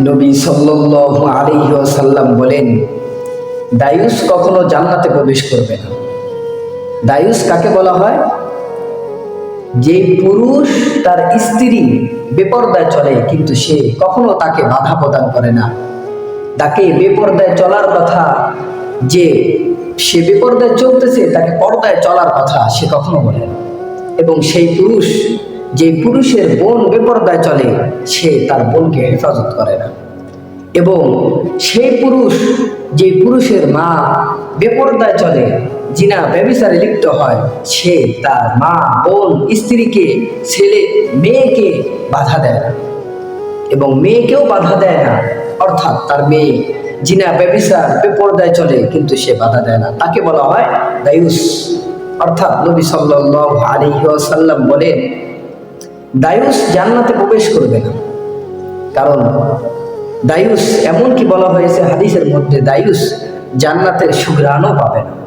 নবী সাল্লাল্লাহু আলাইহি ওয়াসাল্লাম বলেন, দায়ুস কখনো জান্নাতে প্রবেশ করবে না। দায়ুস কাকে বলা হয়? যে পুরুষ তার স্ত্রী বেপর্দায় চলে, কিন্তু সে কখনো তাকে বাধা প্রদান করে না। তাকে বেপর্দায় চলার কথা যে সে বেপর্দায় চলতেছে, তাকে পর্দায় চলার কথা সে কখনো বলে না। এবং সেই পুরুষ যে পুরুষের বোন বেপর্দায় চলে, সে তার বোনকে হেফাজত করে না। এবং সেই পুরুষ, যে পুরুষের মা বেপর্দায় চলে, জিনা ব্যবিচারে লিপ্ত হয়, সে তার মা, বোন, স্ত্রীকে, ছেলে, মেয়েকে বাধা দেয় না। এবং মেয়েকেও বাধা দেয় না। অর্থাৎ তার মেয়ে জিনা ব্যবিচার বেপর্দায় চলে, কিন্তু সে বাধা দেয় না। তাকে বলা হয় দায়ুস। অর্থাৎ নবী সাল্লাল্লাহু আলাইহি ওয়াসাল্লাম বলেন দায়ুস জান্নাতে প্রবেশ করবে না। কারণ দায়ুস এমনকি বলা হয়েছে হাদিসের মধ্যে দায়ুস জান্নাতের সুগ্রাণও পাবে না।